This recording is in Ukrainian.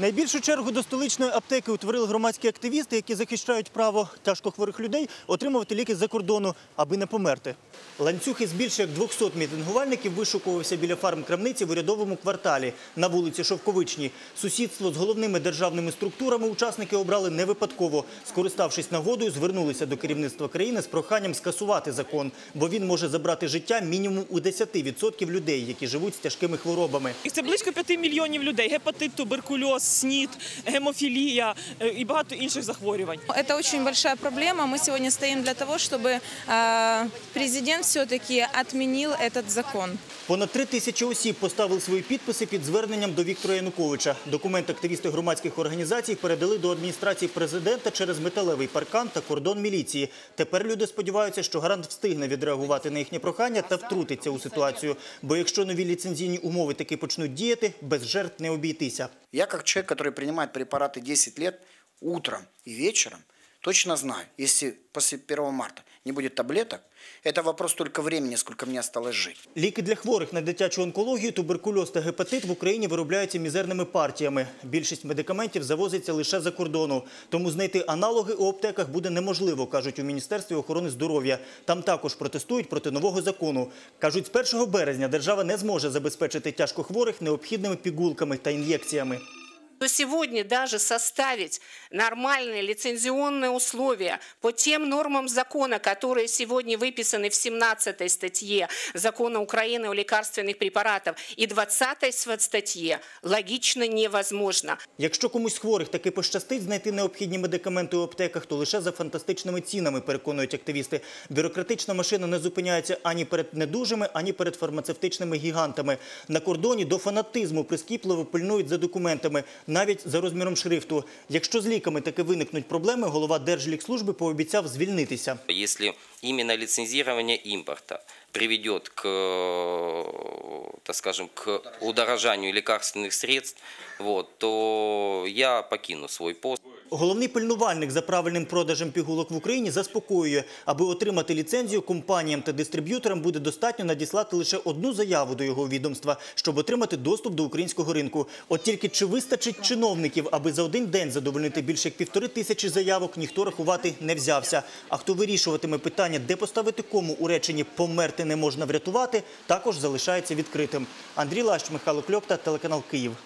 Найбільшу чергу до столичної аптеки утворили громадські активісти, які захищають право тяжкохворих людей отримувати ліки з-за кордону, аби не померти. Ланцюг із більше як 200 мітингувальників вишукувався біля фармкрамниці в урядовому кварталі на вулиці Шовковичній. Сусідство з головними державними структурами учасники обрали не випадково. Скориставшись нагодою, звернулися до керівництва країни з проханням скасувати закон, бо він може забрати життя мінімум у 10% людей, які живуть з тяжкими хворобами. І це близько 5 мільйонів людей: гепатит, туберкульоз, СНІД, гемофілія е, і багато інших захворювань. Это очень большая проблема. Мы сегодня стоим для того, чтобы э, президент все-таки отменил этот закон. Понад три тисячі осіб поставили свої підписи під зверненням до Віктора Януковича. Документ активісти громадських організацій передали до адміністрації президента через металевий паркан та кордон міліції. Тепер люди сподіваються, що гарант встигне відреагувати на їхнє прохання та втрутиться у ситуацію. Бо якщо нові ліцензійні умови таки почнуть діяти, без жертв не обійтися. Я как человек, который принимает препараты 10 лет, утром и вечером, точно знаю, если после 1 марта не будет таблеток, это вопрос только времени, сколько мне осталось жить. Ліки для хворих на дитячу онкологію, туберкульоз та гепатит в Україні виробляються мізерними партіями. Більшість медикаментів завозиться лише за кордону. Тому знайти аналоги у аптеках буде неможливо, кажуть у Міністерстві охорони здоров'я. Там також протестують проти нового закону. Кажуть, з 1 березня держава не зможе забезпечити тяжкохворих необхідними пігулками та ін'єкціями то сегодня даже составить нормальные лицензионные условия по тем нормам закона, которые сегодня выписаны в 17 статье Закона Украины о лекарственных препаратах и 20 статье, логично невозможно. Якщо комусь з хворих таки пощастить знайти необхідні медикаменти у аптеках, то лише за фантастичними цінами, переконують активісти. Бюрократична машина не зупиняється ані перед недужими, ані перед фармацевтичними гігантами. На кордоні до фанатизму прискіпливо пильнують за документами, навіть за розміром шрифту. Якщо з ліками таки виникнуть проблеми, голова Держлікслужби пообіцяв звільнитися. Якщо іменно ліцензування імпорту приведет к, э, так скажем, к удорожанию лекарственных средств, вот, то я покину свой пост. Головний пильнувальник за правильним продажем пігулок в Україні заспокоює, аби отримати ліцензію компаніям та дистриб'юторам буде достатньо надіслати лише одну заяву до його відомства, щоб отримати доступ до українського ринку. От тільки чи вистачить чиновників, аби за один день задовольнити більше як півтори тисячі заявок, ніхто рахувати не взявся. А хто вирішуватиме питання, де поставити кому у реченні померти не можна врятувати, також залишається відкритим. Андрій Лащ, Михайло Кльопта, телеканал Київ.